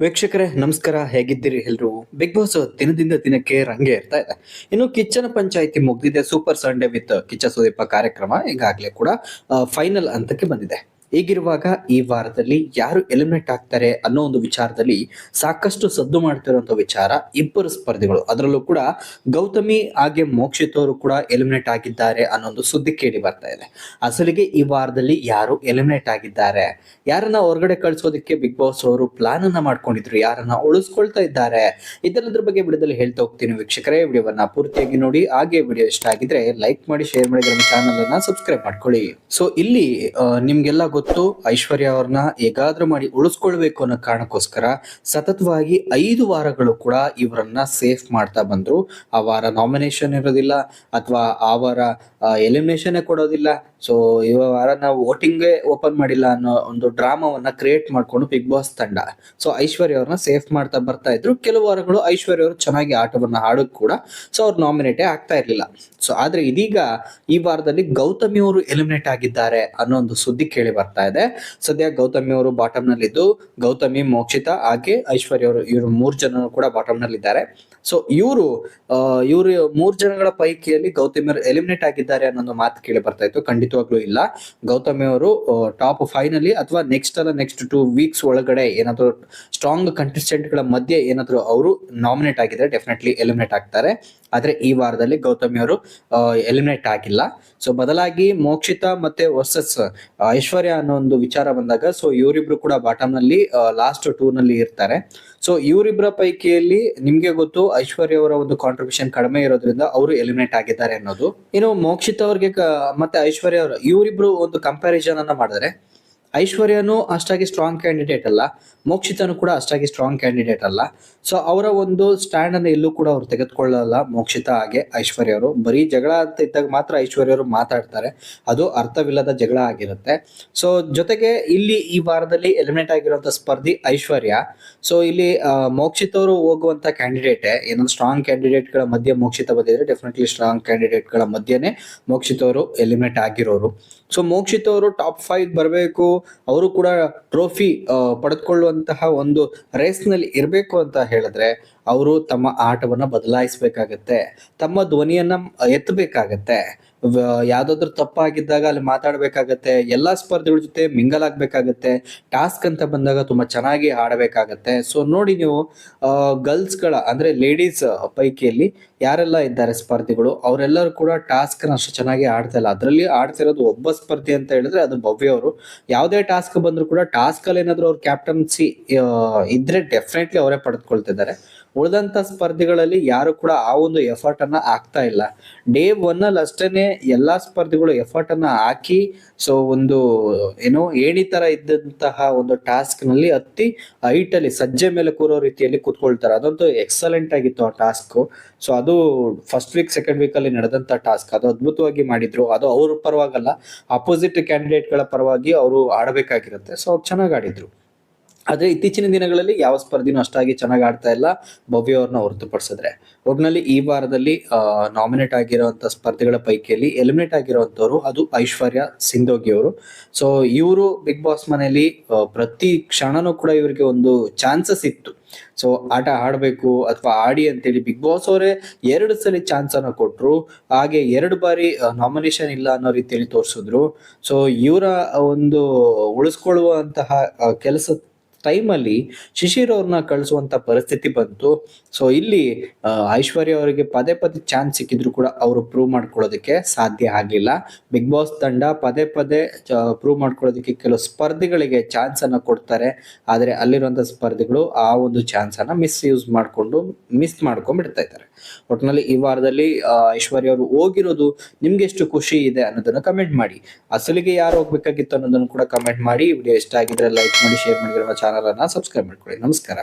ವೀಕ್ಷಕರೇ, ನಮಸ್ಕಾರ. ಹೇಗಿದ್ದೀರಿ ಎಲ್ರು? ಬಿಗ್ ಬಾಸ್ ದಿನದಿಂದ ದಿನಕ್ಕೆ ರಂಗೆ ಇರ್ತಾ ಇದೆ. ಇನ್ನು ಕಿಚ್ಚನ ಪಂಚಾಯಿತಿ ಮುಗ್ದಿದೆ. Super Sunday with Kiccha Sudeep ಕಾರ್ಯಕ್ರಮ ಈಗಾಗಲೇ ಕೂಡ ಫೈನಲ್ ಹಂತಕ್ಕೆ ಬಂದಿದೆ. ಹೀಗಿರುವಾಗ ಈ ವಾರದಲ್ಲಿ ಯಾರು ಎಲಿಮಿನೇಟ್ ಆಗ್ತಾರೆ ಅನ್ನೋ ಒಂದು ವಿಚಾರದಲ್ಲಿ ಸಾಕಷ್ಟು ಸದ್ದು ಮಾಡ್ತಿರುವಂತ ವಿಚಾರ ಇಬ್ಬರು ಸ್ಪರ್ಧಿಗಳು. ಅದರಲ್ಲೂ ಕೂಡ ಗೌತಮಿ ಹಾಗೆ ಮೋಕ್ಷಿತ್ ಕೂಡ ಎಲಿಮಿನೇಟ್ ಆಗಿದ್ದಾರೆ ಅನ್ನೋ ಒಂದು ಸುದ್ದಿ ಕೇಳಿ ಬರ್ತಾ ಇದೆ. ಅಸಲಿಗೆ ಈ ವಾರದಲ್ಲಿ ಯಾರು ಎಲಿಮಿನೇಟ್ ಆಗಿದ್ದಾರೆ? ಯಾರನ್ನ ಹೊರಗಡೆ ಕಳಿಸೋದಕ್ಕೆ ಬಿಗ್ ಬಾಸ್ ಅವರು ಪ್ಲಾನ್ ಅನ್ನ ಮಾಡ್ಕೊಂಡಿದ್ರು? ಯಾರನ್ನ ಉಳಿಸ್ಕೊಳ್ತಾ ಇದ್ದಾರೆ? ಇದೆಲ್ಲದ್ರ ಬಗ್ಗೆ ವಿಡಿಯೋದಲ್ಲಿ ಹೇಳ್ತಾ ಹೋಗ್ತೀನಿ ವೀಕ್ಷಕರೇ. ವಿಡಿಯೋವನ್ನ ಪೂರ್ತಿಯಾಗಿ ನೋಡಿ. ಹಾಗೆ ವಿಡಿಯೋ ಇಷ್ಟ ಆಗಿದ್ರೆ ಲೈಕ್ ಮಾಡಿ ಶೇರ್ ಮಾಡಿ, ನಮ್ಮ ಚಾನಲ್ ಅನ್ನ ಸಬ್ಸ್ಕ್ರೈಬ್ ಮಾಡ್ಕೊಳ್ಳಿ. ಸೊ ಇಲ್ಲಿ ನಿಮ್ಗೆಲ್ಲ ಗೊತ್ತು ಐಶ್ವರ್ಯ ಅವ್ರನ್ನ ಹೇಗಾದ್ರೂ ಮಾಡಿ ಉಳಿಸ್ಕೊಳ್ಬೇಕು ಅನ್ನೋ ಕಾರಣಕ್ಕೋಸ್ಕರ ಸತತವಾಗಿ ಐದು ವಾರಗಳು ಕೂಡ ಇವರನ್ನ ಸೇಫ್ ಮಾಡ್ತಾ ಬಂದ್ರು. ಆ ವಾರ ನಾಮಿನೇಷನ್ ಇರೋದಿಲ್ಲ ಅಥವಾ ಆ ವಾರ ಎಲಿಮಿನೇಷನ್ ಕೊಡೋದಿಲ್ಲ. ಸೊ ಈ ವಾರ ನಾವು ವೋಟಿಂಗೇ ಓಪನ್ ಮಾಡಿಲ್ಲ ಅನ್ನೋ ಒಂದು ಡ್ರಾಮಾವನ್ನ ಕ್ರಿಯೇಟ್ ಮಾಡ್ಕೊಂಡು ಬಿಗ್ ಬಾಸ್ ತಂಡ. ಸೊ ಐಶ್ವರ್ಯ ಅವ್ರನ್ನ ಸೇಫ್ ಮಾಡ್ತಾ ಬರ್ತಾ ಇದ್ರು. ಕೆಲವು ವಾರಗಳು ಐಶ್ವರ್ಯ ಅವರು ಚೆನ್ನಾಗಿ ಆಟವನ್ನ ಆಡೋದು ಕೂಡ ಸೊ ಅವ್ರು ನಾಮಿನೇಟೇ ಆಗ್ತಾ ಇರ್ಲಿಲ್ಲ. ಸೊ ಆದ್ರೆ ಇದೀಗ ಈ ವಾರದಲ್ಲಿ ಗೌತಮಿ ಅವರು ಎಲಿಮಿನೇಟ್ ಆಗಿದ್ದಾರೆ ಅನ್ನೋ ಒಂದು ಸುದ್ದಿ ಕೇಳಿ ಬರ್ತಾ ಇದೆ. ಸದ್ಯ ಗೌತಮಿ ಅವರು ಬಾಟಮ್ ನಲ್ಲಿದ್ದು, ಗೌತಮಿ, ಮೋಕ್ಷಿತಾ ಹಾಗೆ ಐಶ್ವರ್ಯ ಅವರು, ಇವರು ಮೂರ್ ಜನರು ಕೂಡ ಬಾಟಮ್ ನಲ್ಲಿದ್ದಾರೆ. ಸೊ ಇವರು ಇವರು ಮೂರ್ ಜನಗಳ ಪೈಕಿಯಲ್ಲಿ ಗೌತಮಿ ಅವರು ಎಲಿಮಿನೇಟ್ ಆಗಿದ್ದಾರೆ ಅನ್ನೋದು ಮಾತು ಕೇಳಿ ಬರ್ತಾ ಇತ್ತು. ಖಂಡಿತವಾಗ್ಲೂ ಇಲ್ಲ. ಗೌತಮಿ ಅವರು ಟಾಪ್ ಫೈನಲಿ ಅಥವಾ ನೆಕ್ಸ್ಟ್ ಅಲ್ಲ ನೆಕ್ಸ್ಟ್ ಟೂ ವೀಕ್ಸ್ ಒಳಗಡೆ ಏನಾದ್ರು ಸ್ಟ್ರಾಂಗ್ ಕಂಟೆಸ್ಟೆಂಟ್ಗಳ ಮಧ್ಯೆ ಏನಾದ್ರು ಅವರು ನಾಮಿನೇಟ್ ಆಗಿದ್ರೆ ಡೆಫಿನೆಟ್ಲಿ ಎಲಿಮಿನೇಟ್ ಆಗ್ತಾರೆ. ಆದ್ರೆ ಈ ವಾರದಲ್ಲಿ ಗೌತಮಿ ಅವರು ಎಲಿಮಿನೇಟ್ ಆಗಿಲ್ಲ. ಸೊ ಬದಲಾಗಿ ಮೋಕ್ಷಿತಾ ಮತ್ತೆ ವರ್ಸಸ್ ಐಶ್ವರ್ಯ ಅನ್ನೋ ಒಂದು ವಿಚಾರ ಬಂದಾಗ ಸೊ ಇವರಿಬ್ರು ಕೂಡ ಬಾಟಮ್ನಲ್ಲಿ ಲಾಸ್ಟ್ ಟೂರ್ನಲ್ಲಿ ಇರ್ತಾರೆ. ಸೊ ಇವರಿಬ್ಬರ ಪೈಕಿಯಲ್ಲಿ ನಿಮ್ಗೆ ಗೊತ್ತು, ಐಶ್ವರ್ಯ ಅವರ ಒಂದು ಕಾಂಟ್ರಿಬ್ಯೂಷನ್ ಕಡಿಮೆ ಇರೋದ್ರಿಂದ ಅವರು ಎಲಿಮಿನೇಟ್ ಆಗಿದ್ದಾರೆ ಅನ್ನೋದು. ಇನ್ನು ಮೋಕ್ಷಿತ ಅವ್ರಿಗೆ ಮತ್ತೆ ಐಶ್ವರ್ಯ ಅವರು, ಇವರಿಬ್ರು ಒಂದು ಕಂಪ್ಯಾರಿಸನ್ ಅನ್ನ ಮಾಡಿದ್ರೆ ಐಶ್ವರ್ಯನು ಅಷ್ಟಾಗಿ ಸ್ಟ್ರಾಂಗ್ ಕ್ಯಾಂಡಿಡೇಟ್ ಅಲ್ಲ, ಮೋಕ್ಷಿತನು ಕೂಡ ಅಷ್ಟಾಗಿ ಸ್ಟ್ರಾಂಗ್ ಕ್ಯಾಂಡಿಡೇಟ್ ಅಲ್ಲ. ಸೊ ಅವರ ಒಂದು ಸ್ಟ್ಯಾಂಡ್ ಅನ್ನು ಎಲ್ಲೂ ಕೂಡ ಅವ್ರು ತೆಗೆದುಕೊಳ್ಳಲ್ಲ ಮೋಕ್ಷಿತ ಹಾಗೆ ಐಶ್ವರ್ಯ ಅವರು ಬರೀ ಜಗಳ ಅಂತ ಇದ್ದಾಗ ಮಾತ್ರ ಐಶ್ವರ್ಯ ಅವರು ಮಾತಾಡ್ತಾರೆ. ಅದು ಅರ್ಥವಿಲ್ಲದ ಜಗಳ ಆಗಿರುತ್ತೆ. ಸೊ ಜೊತೆಗೆ ಇಲ್ಲಿ ಈ ವಾರದಲ್ಲಿ ಎಲಿಮಿನೇಟ್ ಆಗಿರುವಂತ ಸ್ಪರ್ಧಿ ಐಶ್ವರ್ಯ. ಸೊ ಇಲ್ಲಿ ಮೋಕ್ಷಿತವರು ಹೋಗುವಂತ ಕ್ಯಾಂಡಿಡೇಟ್ ಏನೊಂದು ಸ್ಟ್ರಾಂಗ್ ಕ್ಯಾಂಡಿಡೇಟ್ಗಳ ಮಧ್ಯೆ ಮೋಕ್ಷಿತ ಬಂದಿದ್ರೆ ಡೆಫಿನೆಟ್ಲಿ ಸ್ಟ್ರಾಂಗ್ ಕ್ಯಾಂಡಿಡೇಟ್ಗಳ ಮಧ್ಯೆನೆ ಮೋಕ್ಷಿತ್ ಅವರು ಎಲಿಮಿನೇಟ್ ಆಗಿರೋರು. ಸೊ ಮೋಕ್ಷಿತವರು ಟಾಪ್ ಫೈವ್ ಬರಬೇಕು. ಅವರು ಕೂಡ ಟ್ರೋಫಿ ಪಡೆದುಕೊಳ್ಳುವಂತಹ ಒಂದು ರೇಸ್ನಲ್ಲಿ ಇರಬೇಕು ಅಂತ ಹೇಳಿದ್ರೆ ಅವರು ತಮ್ಮ ಆಟವನ್ನು ಬದಲಾಯಿಸಬೇಕಾಗತ್ತೆ. ತಮ್ಮ ಧ್ವನಿಯನ್ನ ಎತ್ತಬೇಕಾಗತ್ತೆ. ಯಾವುದಾದ್ರೂ ತಪ್ಪಾಗಿದ್ದಾಗ ಅಲ್ಲಿ ಮಾತಾಡ್ಬೇಕಾಗತ್ತೆ. ಎಲ್ಲಾ ಸ್ಪರ್ಧೆಗಳ ಜೊತೆ ಮಿಂಗಲ್ ಆಗ್ಬೇಕಾಗತ್ತೆ ಟಾಸ್ಕ್ ಅಂತ ಬಂದಾಗ ತುಂಬಾ ಚೆನ್ನಾಗಿ ಆಡಬೇಕಾಗತ್ತೆ. ಸೊ ನೋಡಿ ನೀವು ಗರ್ಲ್ಸ್ಗಳ ಅಂದ್ರೆ ಲೇಡೀಸ್ ಪೈಕಿಯಲ್ಲಿ ಯಾರೆಲ್ಲ ಇದ್ದಾರೆ ಸ್ಪರ್ಧಿಗಳು, ಅವರೆಲ್ಲರೂ ಕೂಡ ಟಾಸ್ಕ್ ಅಷ್ಟು ಚೆನ್ನಾಗಿ ಆಡ್ತಾ ಇಲ್ಲ. ಅದರಲ್ಲಿ ಆಡ್ತಿರೋದು ಒಬ್ಬ ಸ್ಪರ್ಧಿ ಅಂತ ಹೇಳಿದ್ರೆ ಅದು ಭವ್ಯ ಅವರು. ಯಾವುದೇ ಟಾಸ್ಕ್ ಬಂದರೂ ಕೂಡ ಟಾಸ್ಕ್ ಅಲ್ಲಿ ಏನಾದರೂ ಅವ್ರ ಕ್ಯಾಪ್ಟನ್ಸಿ ಇದ್ರೆ ಡೆಫಿನೆಟ್ಲಿ ಅವರೇ ಪಡೆದುಕೊಳ್ತಿದ್ದಾರೆ. ಉಳಿದಂತ ಸ್ಪರ್ಧಿಗಳಲ್ಲಿ ಯಾರು ಕೂಡ ಆ ಒಂದು ಎಫರ್ಟ್ ಅನ್ನ ಹಾಕ್ತಾ ಇಲ್ಲ. ಡೇ ಒನ್ ಅಲ್ಲಿ ಅಷ್ಟೇನೆ ಎಲ್ಲಾ ಸ್ಪರ್ಧಿಗಳು ಎಫರ್ಟ್ ಅನ್ನ ಹಾಕಿ ಸೊ ಒಂದು, ಏನೋ ಏಣಿ ತರ ಇದ್ದಂತಹ ಒಂದು ಟಾಸ್ಕ್ನಲ್ಲಿ ಹತ್ತಿ ಹೈಟ್ ಅಲ್ಲಿ ಸಜ್ಜೆ ಮೇಲೆ ಕೂರೋ ರೀತಿಯಲ್ಲಿ ಕೂತ್ಕೊಳ್ತಾರೆ. ಅದಂತೂ ಎಕ್ಸಲೆಂಟ್ ಆಗಿತ್ತು ಆ ಟಾಸ್ಕ್ ಸೊ ಅದು ಫಸ್ಟ್ ವೀಕ್ ಸೆಕೆಂಡ್ ವೀಕ್ ಅಲ್ಲಿ ನಡೆದಂತ ಟಾಸ್ಕ್ ಅದು ಅದ್ಭುತವಾಗಿ ಮಾಡಿದ್ರು. ಅದು ಅವ್ರ ಪರವಾಗಲ್ಲ. ಅಪೋಸಿಟ್ ಕ್ಯಾಂಡಿಡೇಟ್ಗಳ ಪರವಾಗಿ ಅವರು ಆಡಬೇಕಾಗಿರುತ್ತೆ. ಸೊ ಅವ್ರು ಚೆನ್ನಾಗಿ ಆಡಿದ್ರು. ಆದ್ರೆ ಇತ್ತೀಚಿನ ದಿನಗಳಲ್ಲಿ ಯಾವ ಸ್ಪರ್ಧಿನೂ ಅಷ್ಟಾಗಿ ಚೆನ್ನಾಗಿ ಆಡ್ತಾ ಇಲ್ಲ. ಭವ್ಯ ಅವ್ರನ್ನ ಹೊರತುಪಡಿಸಿದ್ರೆ. ಒಟ್ಟಿನಲ್ಲಿ ಈ ವಾರದಲ್ಲಿ ನಾಮಿನೇಟ್ ಆಗಿರುವಂತ ಸ್ಪರ್ಧಿಗಳ ಪೈಕಿಯಲ್ಲಿ ಎಲಿಮಿನೇಟ್ ಆಗಿರುವಂತವ್ರು ಅದು ಐಶ್ವರ್ಯ ಸಿಂಧೋಗಿ ಅವರು. ಸೊ ಇವರು ಬಿಗ್ ಬಾಸ್ ಮನೆಯಲ್ಲಿ ಪ್ರತಿ ಕ್ಷಣನೂ ಕೂಡ ಇವರಿಗೆ ಒಂದು ಚಾನ್ಸಸ್ ಇತ್ತು. ಸೊ ಆಟ ಆಡಬೇಕು ಅಥವಾ ಆಡಿ ಅಂತೇಳಿ ಬಿಗ್ ಬಾಸ್ ಅವರೇ ಎರಡು ಸಲ ಚಾನ್ಸ್ ಅನ್ನ ಕೊಟ್ರು. ಹಾಗೆ ಎರಡು ಬಾರಿ ನಾಮಿನೇಷನ್ ಇಲ್ಲ ಅನ್ನೋ ರೀತಿಯಲ್ಲಿ ತೋರಿಸಿದ್ರು. ಸೊ ಇವರ ಒಂದು ಉಳಿಸ್ಕೊಳ್ಳುವಂತಹ ಕೆಲಸ ಟೈಮಲ್ಲಿ ಶಿಶಿರ್ ಅವ್ರನ್ನ ಕಳಿಸುವಂತ ಪರಿಸ್ಥಿತಿ ಬಂತು. ಸೊ ಇಲ್ಲಿ ಐಶ್ವರ್ಯ ಅವರಿಗೆ ಪದೇ ಪದೇ ಚಾನ್ಸ್ ಸಿಕ್ಕಿದ್ರು ಕೂಡ ಅವರು ಪ್ರೂವ್ ಮಾಡ್ಕೊಳ್ಳೋದಕ್ಕೆ ಸಾಧ್ಯ ಆಗಲಿಲ್ಲ. ಬಿಗ್ ಬಾಸ್ ತಂಡ ಪದೇ ಪದೇ ಪ್ರೂವ್ ಮಾಡ್ಕೊಳ್ಳೋದಕ್ಕೆ ಕೆಲವು ಸ್ಪರ್ಧಿಗಳಿಗೆ ಚಾನ್ಸ್ ಅನ್ನ ಕೊಡ್ತಾರೆ. ಆದರೆ ಅಲ್ಲಿರುವಂತ ಸ್ಪರ್ಧಿಗಳು ಆ ಒಂದು ಚಾನ್ಸ್ ಅನ್ನ ಮಿಸ್ ಯೂಸ್ ಮಾಡಿಕೊಂಡು ಮಿಸ್ ಮಾಡ್ಕೊಂಡ್ಬಿಡ್ತಾ ಇದ್ದಾರೆ. ಒಟ್ಟಿನಲ್ಲಿ ಈ ವಾರದಲ್ಲಿ ಐಶ್ವರ್ಯ ಅವರು ಹೋಗಿರೋದು ನಿಮ್ಗೆ ಎಷ್ಟು ಖುಷಿ ಇದೆ ಅನ್ನೋದನ್ನ ಕಮೆಂಟ್ ಮಾಡಿ. ಅಸಲಿಗೆ ಯಾರು ಹೋಗ್ಬೇಕಾಗಿತ್ತು ಅನ್ನೋದನ್ನು ಕೂಡ ಕಮೆಂಟ್ ಮಾಡಿ. ವಿಡಿಯೋ ಇಷ್ಟ ಆಗಿದ್ರೆ ಲೈಕ್ ಮಾಡಿ ಶೇರ್ ಮಾಡಿ ನಮ್ಮ ಚಾನಲ್ ಸಬ್ಸ್ಕ್ರೈಬ್ ಮಾಡ್ಕೊಳ್ಳಿ. ನಮಸ್ಕಾರ.